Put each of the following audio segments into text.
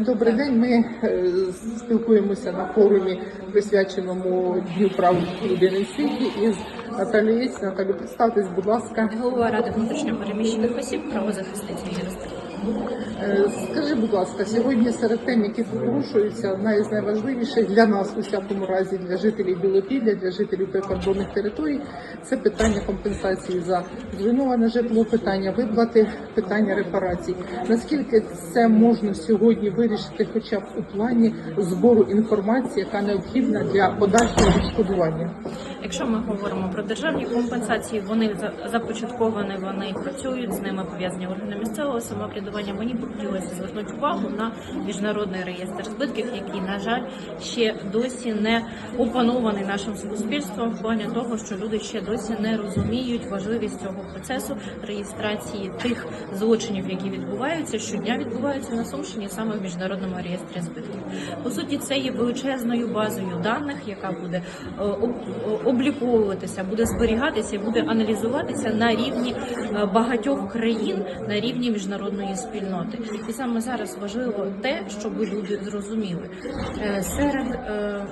Добрий день. Ми е, спілкуємося на форумі, присвяченому Дню прав людини світі. Із Наталією Наталі, представтесь, будь ласка. Голова Ради внутрішньопереміщених осіб, правозахисниця юристи. Е, Скажи, будь ласка, сьогодні серед тем, які порушуються, одна із найважливіших для нас у всякому разі, для жителів Білопілля, для жителів прикордонних територій, це питання компенсації за зруйноване житло, питання виплати, питання репарацій. Наскільки це можна сьогодні вирішити, хоча б у плані збору інформації, яка необхідна для подальшого відшкодування? Якщо ми говоримо про державні компенсації, вони за- започатковані, вони працюють з ними пов'язані органи місцевого самоврядування. Мені б хотілося звернути увагу на міжнародний реєстр збитків, який, на жаль, ще досі не опанований нашим суспільством в плані того, що люди ще досі не розуміють важливість цього процесу реєстрації тих злочинів, які відбуваються щодня, відбуваються на Сумщині саме в міжнародному реєстрі збитків. По суті, це є величезною базою даних, яка буде е, обліковуватися, буде зберігатися, буде аналізуватися на рівні е, багатьох країн, на рівні міжнародної спільноти. І саме зараз важливо те, щоб люди зрозуміли Е, серед е,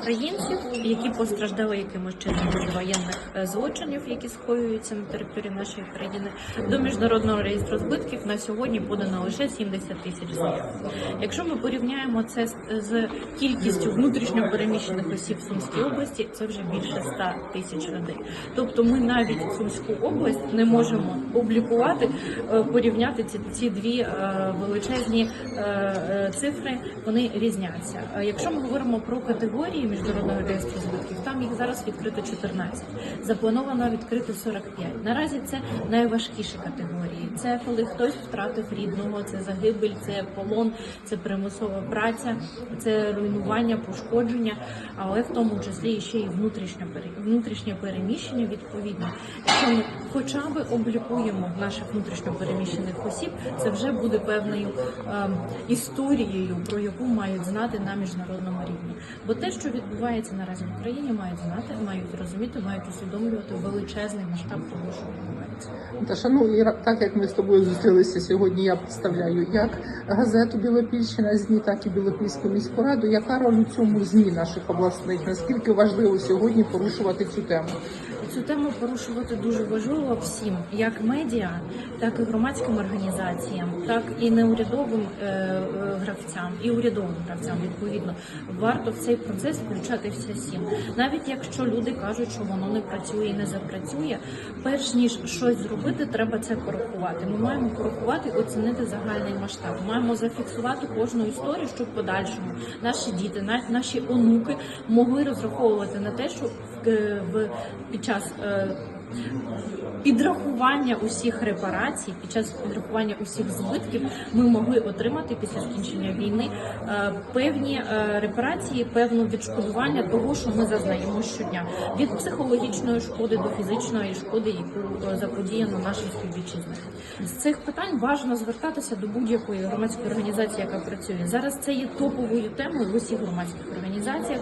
українців, які постраждали якимось чином від воєнних злочинів, які скоюються на території нашої країни, до міжнародного реєстру збитків на сьогодні подано лише 70 тисяч заяв. Якщо ми порівняємо це з кількістю внутрішньо переміщених осіб в Сумській області, це вже більше 100 тисяч людей. Тобто, ми навіть Сумську область не можемо облікувати, е, порівняти ці, ці дві е, величезні е, цифри. Вони різняться. Якщо ми говоримо про категорії міжнародного реєстру збитків, там їх зараз відкрито 14. Заплановано відкрити 45. Наразі це найважкіші категорії. Це коли хтось втратив рідного, це загибель, це полон, це примусова праця, це руйнування, пошкодження, але в тому числі ще й внутрішнє пере- внутрішнє переміщення відповідно. Якщо ми хоча б облікуємо наших внутрішньо переміщених осіб, це вже буде певною ем, історією, про яку мають знати на міжнародному рівні. Бо те, що відбувається наразі в Україні, мають знати, мають розуміти, мають усвідомлювати величезний масштаб того, що відбувається. Ну і так як ми з тобою зустрілися сьогодні, я представляю як газету Білопільщина ЗМІ, так і Білопільську міську раду. Яка роль у цьому ЗМІ наших обласних? Наскільки важливо сьогодні порушувати цю тему? Цю тему порушувати дуже важливо всім, як медіа, так і громадським організаціям, так і неурядовим е, е, гравцям, і урядовим гравцям. Відповідно, варто в цей процес включатися всім. Навіть якщо люди кажуть, що воно не працює і не запрацює, перш ніж щось зробити, треба це порахувати. Ми маємо порахувати, оцінити загальний масштаб. Маємо зафіксувати кожну історію, щоб в подальшому наші діти, наші онуки могли розраховувати на те, що в, е, під час е, підрахування усіх репарацій, під час підрахування усіх збитків, ми могли отримати після закінчення війни е, певні е, репарації, певне відшкодування того, що ми зазнаємо щодня від психологічної шкоди до фізичної шкоди, яку е, заподіяно нашим співвітчизникам. З цих питань важливо звертатися до будь-якої громадської організації, яка працює зараз. Це є топовою темою в усіх громадських організаціях.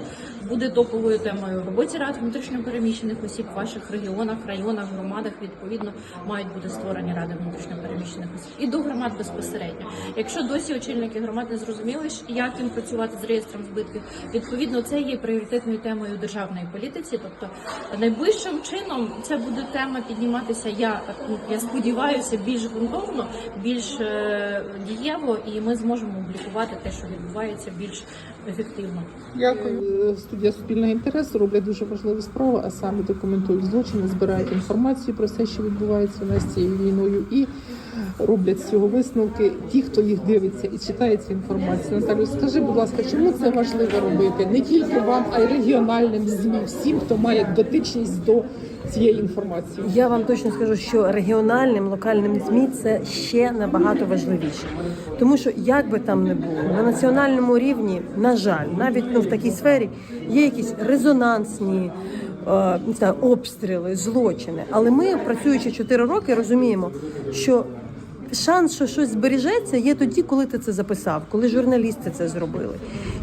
Буде топовою темою в роботі рад внутрішньо переміщених осіб в ваших регіонах, районах, громадах. Відповідно, мають бути створені ради внутрішньо переміщених осіб і до громад безпосередньо. Якщо досі очільники громад не зрозуміли, як їм працювати з реєстром збитків, відповідно це є пріоритетною темою державної політиці. Тобто найближчим чином це буде тема підніматися. Я ну, я сподіваюся, більш ґрунтовно, більш е, дієво, і ми зможемо облікувати те, що відбувається, більш ефективно. Дякую. Студія спільного інтересу роблять дуже важливу справу, а саме документують злочини, збирають інформацію про все, що відбувається у нас цією війною, і роблять з цього висновки. Ті, хто їх дивиться і читає цю інформацію. Наталю, скажи, будь ласка, чому це важливо робити не тільки вам, а й регіональним змі, всім, хто має дотичність до цієї інформації. Я вам точно скажу, що регіональним локальним змі це ще набагато важливіше, тому що як би там не було на національному рівні, на жаль, навіть ну в такій сфері є якісь резонансні. е, обстріли, злочини. Але ми, працюючи 4 роки, розуміємо, що шанс, що щось збережеться, є тоді, коли ти це записав, коли журналісти це зробили.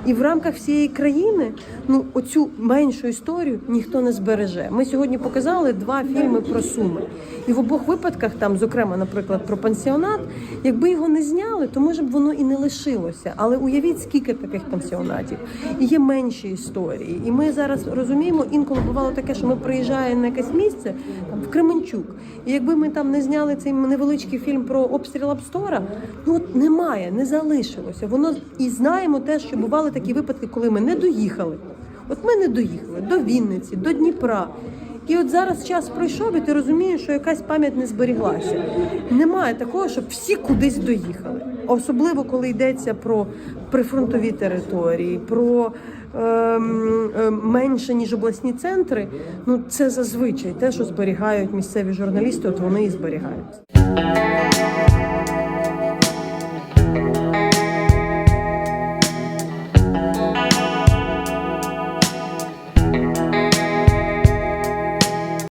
І в рамках всієї країни ну оцю меншу історію ніхто не збереже. Ми сьогодні показали два фільми про суми, і в обох випадках, там, зокрема, наприклад, про пансіонат, якби його не зняли, то може б воно і не лишилося. Але уявіть, скільки таких пансіонатів і є менші історії. І ми зараз розуміємо, інколи бувало таке, що ми приїжджаємо на якесь місце там в Кременчук. І якби ми там не зняли цей невеличкий фільм про обстріл Апстора, ну от немає, не залишилося. Воно і знаємо те, що бували такі випадки, коли ми не доїхали. От ми не доїхали до Вінниці, до Дніпра. І от зараз час пройшов, і ти розумієш, що якась пам'ять не зберіглася. Немає такого, щоб всі кудись доїхали. Особливо коли йдеться про прифронтові території, про ем, менше ніж обласні центри. Ну це зазвичай те, що зберігають місцеві журналісти, от вони і зберігають.